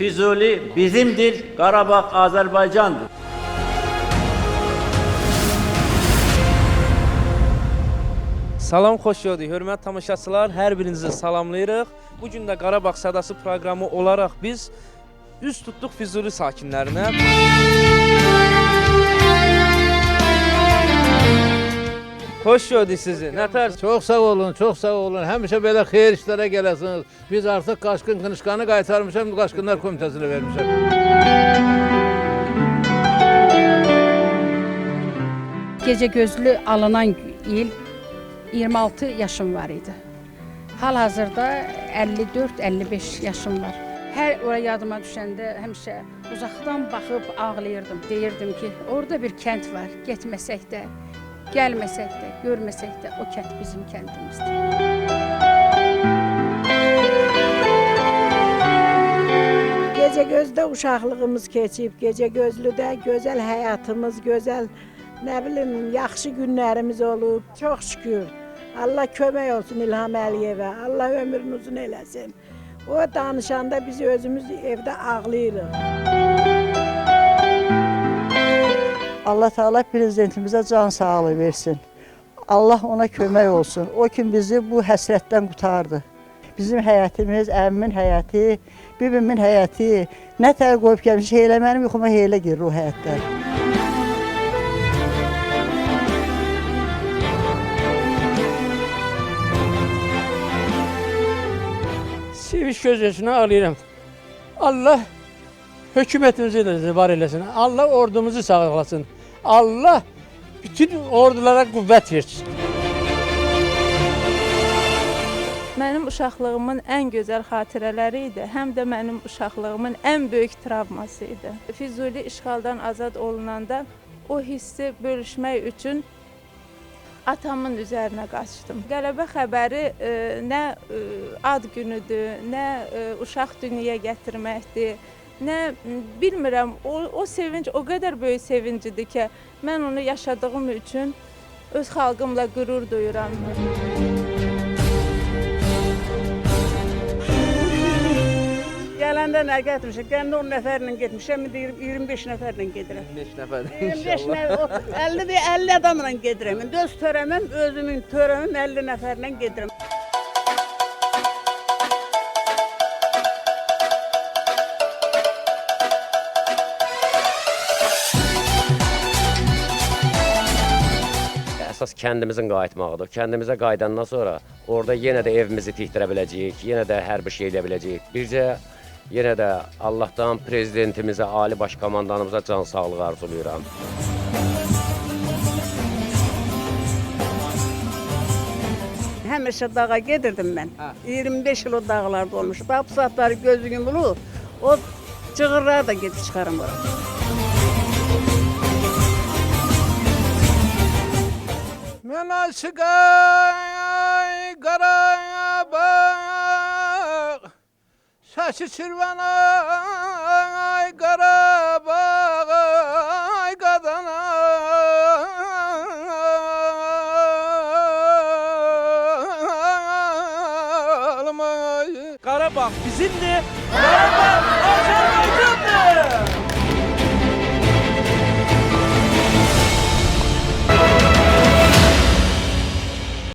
Füzuli bizimdir, Karabağ Azerbaycan'dır. Salam, xoş gördük. Hörmətli tamaşaçılar, hər birinizi salamlayırıq. Bu gün də Qarabağ Sadası proqramı olaraq biz üz tutduq Füzuli sakinlərinə. Xoş gördük sizi. Nətər? Çox sağ olun, çox sağ olun. Həmişə belə xeyir işlərə gələsiniz. Biz artıq qaçqın qınışqanı qaytarmışam, qaçqınlar komitəsinə vermişəm. Gecə gözlü alınan il 26 yaşım var idi. Hal-hazırda 54-55 yaşım var. Hər ora yadıma düşəndə həmişə uzaqdan baxıb ağlayırdım. Deyirdim ki, orada bir kənd var. Getməsək də, gəlməsək də, görməsək də o kənd bizim kəndimizdir. Gecə gözdə uşaqlığımız keçib, gecə gözlüdə gözəl həyatımız, gözəl nə bilim yaxşı günlərimiz olub. Çox şükür. Allah kömək olsun İlham Əliyevə. Allah ömrünü uzun eləsin. O danışanda biz özümüz evdə ağlayırıq. Allah Teala prezidentimizə can sağlığı versin. Allah ona kömək olsun. O kim bizi bu həsrətdən qurtardı. Bizim həyatımız, əmmimin həyatı, bibimin həyatı, nə tər qoyub gəlmiş heylə mənim yuxuma heylə girir o həyatlar. Seviş göz yaşına alıyorum. Allah hükümetimizi de var eylesin. Allah ordumuzu sağlasın. Allah bütün ordulara kuvvet versin. Mənim uşaqlığımın ən gözəl xatirələri idi, həm də mənim uşaqlığımın ən böyük travması idi. İşğaldan azad olunanda o hissi bölüşmək üçün atamın üzərinə qaçdım. Qələbə xəbəri e, nə e, ad günüdür, nə e, uşaq dünyaya gətirməkdir, nə bilmirəm, o, o sevinç o qədər böyük sevincidir ki, mən onu yaşadığım üçün öz xalqımla qürur duyuram. Gələndə nə gətirmişəm? Gəndə 10 nəfərlə getmişəm, indi 25 nəfərlə gedirəm. 5 nəfər 25 inşallah. nəfər, 50 də 50 adamla gedirəm. İndi öz özümün törəmim 50 nəfərlə gedirəm. Əsas kəndimizin qayıtmağıdır. Kəndimizə qayıdandan sonra orada yenə də evimizi tikdirə biləcəyik, yenə də hər bir şey edə biləcəyik. Bircə yenə də Allahdan prezidentimizə, ali baş komandanımıza can sağlığı arzulayıram. Həmişə dağa gedirdim mən. 25 il o dağlarda olmuş. Bax bu saatları gözü yumulu, o cığırlara da gedib çıxarım ora. Qarabağ Səsi çirvənay Qarabağ ay qadanalım ay Qarabağ bizimdir. Qarabağ